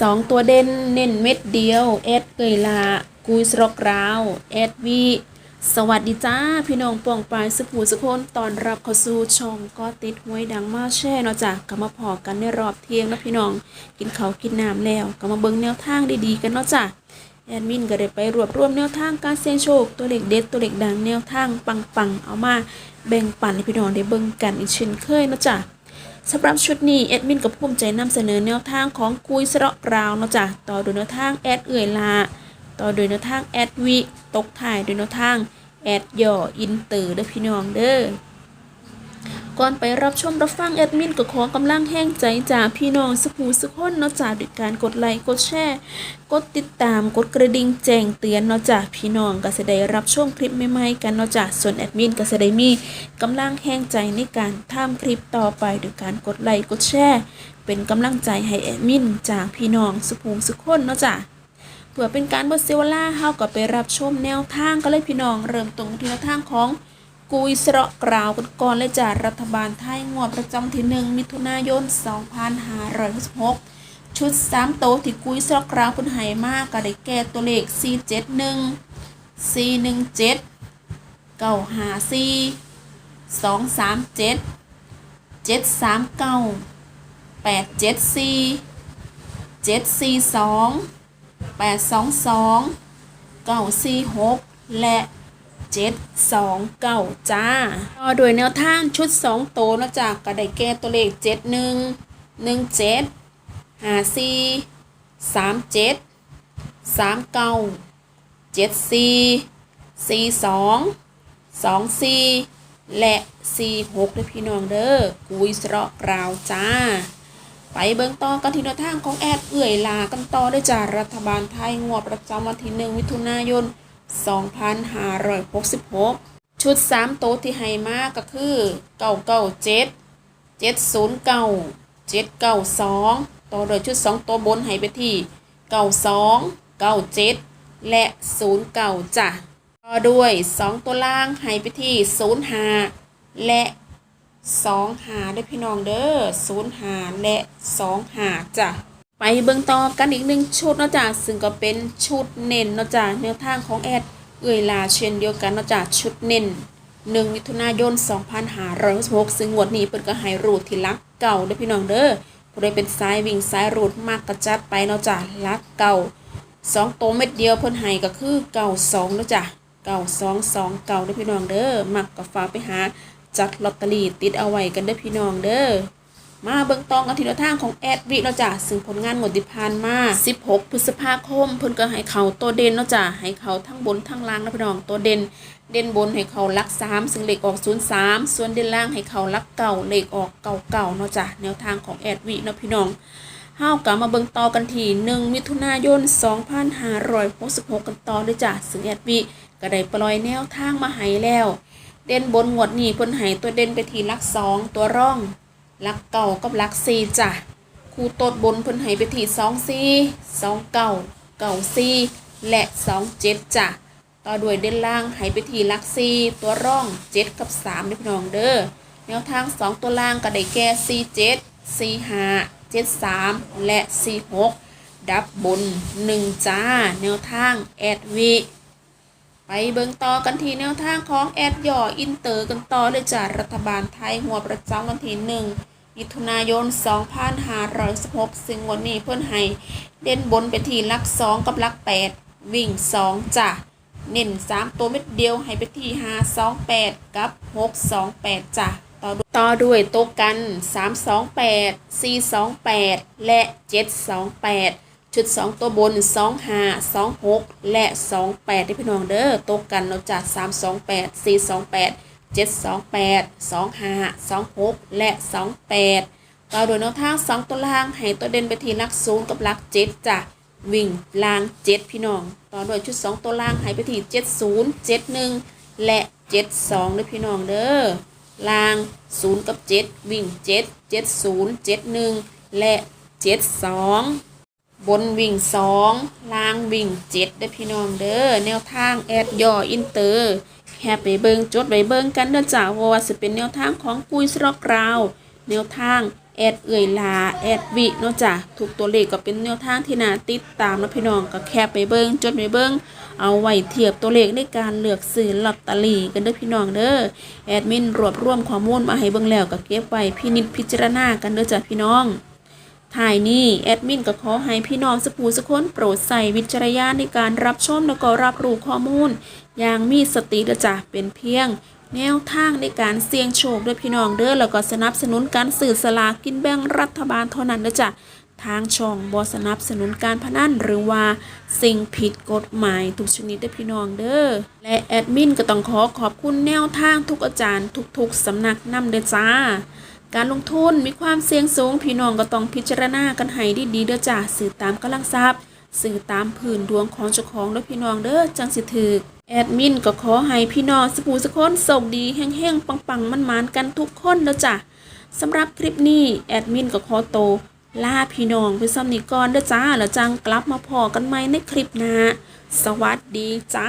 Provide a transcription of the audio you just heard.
สองตัวเด่นเน้นเม็ดเดียวแอดเกยลากุยสรอกราวแอดวีสวัสดีจ้า พี่น้องป่องปลายสุภูสุคนตอนรับเข้าสู่ช่องก็ติดห้วยดังมาแช่เนาะจ้ะก็มาพอกันในรอบเที่ยงนะพี่น้องกินเขากินน้ำแล้วก็มาเบิ่งแนวทางดีๆกันเนาะจ้ะแอดมินก็ได้ไปรวบรวมแนวทางการเสี่ยงโชค ตัวเลขเด็ดตัวเลขดังแนวทางปังๆ เอามาแบ่งปันให้พี่น้องได้เบิ่งกันอีกเช่นเคยเนาะจ้ะ สำหรับชุดนี้แอดมินกับภูมิใจนำเสนอแนวทางของกุยสระกราวนะจ๊ะต่อโดยแนวทางแอดเอื่อยลา ต่อโดยแนวทางแอดวิตกถ่ายโดยแนวทางแอดย่ออินเตอร์เด้อพี่น้องเด้อ ก่อนไปรับชมรับฟังแอดมินก็ขอกำลังแห้งใจจากพี่น้องสุภูสุคนเนาะจ้ะด้วยการกดไลค์กดแชร์กดติดตามกดกระดิ่งแจ้งเตือนเนาะจ้ะพี่น้องก็จะได้รับชมคลิปใหม่ๆกันเนาะจ้ะส่วนแอดมินก็จะได้มีกำลังแห้งใจในการทำคลิปต่อไปด้วยการกดไลค์กดแชร์เป็นกำลังใจให้แอดมินจากพี่น้องสุภูสุคนเนาะจ้ะเพื่อเป็นการบดเซวล่าเฮาก็ไปรับชมแนวทางกันเลยพี่น้องเริ่มตรงที่แนวทางของ กุยสระกราวกันก่อนเลยจ้ะรัฐบาลไทยงวดประจำที่หนึ่งมิถุนายน 2566 ชุดสามโตวที่กุยสอกราวคุณไหมากก็ได้แก่ตัวเลข 4 7 1 4 1 7 9 5 4 2 3 7 7 3 9 8 7 4 7 4 2 8 2 2 9 4 6 และ 7 2 9 จ้าต่อโดยแนวทางชุด 2 โตนะจากก็ได้แก่ตัวเลข 7 1 1 7ห้าสี่สามเจ็ดสามเก้าเจ็ดสี่สี่สองสองสี่และสี่หกด้วยพี่น้องเด้อกุยสระกราวจ้าไปเบิ่งต่อกันที่แนวทางของแอดเอื่อยลากันต่อด้วยจ้ารัฐบาลไทยงวดประจำวันที่หนึ่งมิถุนายน 2566 ชุด 3 โตวที่ให้มากก็คือ 997 709 792 ต่อโดยชุด 2 ตัวบนให้ไปที่ 92 97 และ 09จ้ะต่อด้วย 2 ตัวล่างให้ไปที่ 05 และ 25ด้วยพี่น้องเด้อ05 และ 25จ้ะ ไปเบิ่งต่อกันอีกหนึ่งชุดนาะจ้ะซึ่งก็เป็นชุดเน้นนาะจ้ะแนวทางของแอดเอื่อยลาเช่นเดียวกันนาะจ้ะชุดเน้น1มิถุนายน2566ซึ่งงวดนี้เพิ่นก็ให้รูดที่ลักเก่าด้อพี่น้องเด้อผู้ใดเป็นสายวิ่งสายรูดมากกระจัดไปนาะจ้ะลักเก่าสองตัวเม็ดเดียวเพิ่นให้ก็คือเก่าสองนะจ้ะเก่าสองสองเก่าด้อพี่น้องเด้อมักก็ฝาไปหาจัดลอตเตอรี่ติดเอาไว้กันด้อพี่น้องเด้อ มาเบิ่งตองกันทีละทางของแอดวิเนาะจ้ะซึ่งผลงานหมดที่ผ่านมา 16 พฤษภาคม เพิ่นก็ให้เขาตัวเด่นเนาะจ้ะให้เขาทั้งบนทั้งล่างนะพี่น้องตัวเด่น เด่นบนให้เขาลัก3ซึ่งเลขออก 03 ส่วนเด่นล่างให้เขาลักเก่าเลขออกเก่าเก่าเนาะจ้ะแนวทางของแอดวิเนาะพี่น้องเฮากลับมาเบิ่งต่อกันที่1มิถุนายน 2566 กันต่อเลยจ้ะซึ่งแอดวิก็ได้ปล่อยแนวทางมาให้แล้ว เด่นบนงวดนี้เพิ่นให้ตัวเด่นไปทีลัก2ตัวร่อง ลักเก่ากับลักซีจ้ะครูตดบนเพิ่นให้ไปที่สองซีสองเก่าเก่าซีและสองเจ็ดจ้ะต่อด้วยเด่นล่างให้ไปที่ลักซีตัวร่องเจ็ดกับสามเด้อพี่น้องเด้อแนวทางสองตัวล่างก็ได้แก่ซีเจ็ดซีห้าเจ็ดสามและซีหกดับบนหนึ่งจ้า แนวทางแอดวีไปเบิ่งต่อกันที่แนวทางของแอดย่ออินเตอร์กันต่อเลยจ้ะรัฐบาลไทยหัวประจำวันที่หนึ่ง มิถุนายน 2516 ซึ่งวันนี้เพื่อนให้เด่นบนไปที่ลัก 2 กับลัก 8 วิ่ง 2จ้ะเน้น3 ตัวเม็ดเดียวให้ไปที่ 5 2 8 กับ 6 2 8 จ้ะต่อต่อด้วยต๊ะกัน 3 2 8 4 2 8 และ 7 2 8 ชุด 2 ตัวบน 2 5 2 6 และ 2 8ที่พี่น้องเด้อตกกันเราจาก328 428 7 2 8 2 5 2 6 และ 2 8ต่อโดยแนวทาง 2 ตัวล่าง ให้ตัวเด่นไปที่ลักศูนย์กับลัก7จ้ะวิ่งล่าง 7 พี่น้องต่อโดยชุด 2 ตัวล่างให้ไปที่70 71 และ 72ด้วยพี่น้องเด้อล่าง 0 กับ 7 วิ่ง 7 70 71 และ 72บนวิ่งสองล่างวิ่งเจ็ดได้พี่น้องเด้อแนวทางแอดย่ออินเตอร์ แค่ไปเบิงจดไปเบิงกันเด้อจ้าว่าจะเป็นแนวทางของกุยสรอกราว แนวทางแอดเอ่ยลาแอดวิเนาะจ้ะทุกตัวเลขก็เป็นแนวทางที่น่าติดตามนะพี่น้องก็แคปไปเบิงจดไปเบิงเอาไว้เทียบตัวเลขในการเลือกซื้อลอตเตอรี่กันเด้อพี่น้องเด้อแอดมินรวบรวมข้อมูลมาให้เบิงแล้วก็เก็บไว้พินิจพิจารณากันเด้อจ้ะพี่น้อง ถ่ายนี้แอดมินก็ขอให้พี่น้องสกูสักคนโปรดใส่วิจารณญาณในการรับชมแล้วก็รับรู้ข้อมูล อย่างมีสติเด้อจ้ะเป็นเพียง แนวทางในการเสี่ยงโชคด้วยพี่น้องเด้อแล้วก็สนับสนุนการสื่อสลากกินแบ่งรัฐบาลเท่านั้นเด้อจ้ะทางช่องบอสนับสนุนการพนันหรือว่าสิ่งผิดกฎหมายทุกชนิดเด้พี่น้องเด้อและแอดมินก็ต้องขอขอบคุณแนวทางทุกอาจารย์ทุกๆสำนักนำเด้อจ้า การลงทุนมีความเสี่ยงสูง พี่น้องก็ต้องพิจารณากันให้ดีๆเด้อจ้าสื่อตามกำลังทรัพย์สื่อตามผืนดวงของเจ้าของเด้อพี่น้องเด้อจังสิถือแอดมินก็ขอให้พี่น้องสปูสกคนโชคดีแห้งๆปังๆมันๆกันทุกคนเด้อจ้ะสำหรับคลิปนี้แอดมินก็ขอโตลาพี่น้องไปซ้ำนี้ก่อนเด้อจ้าแล้วจังกลับมาพอกันใหม่ในคลิปหน้าสวัสดีจ้า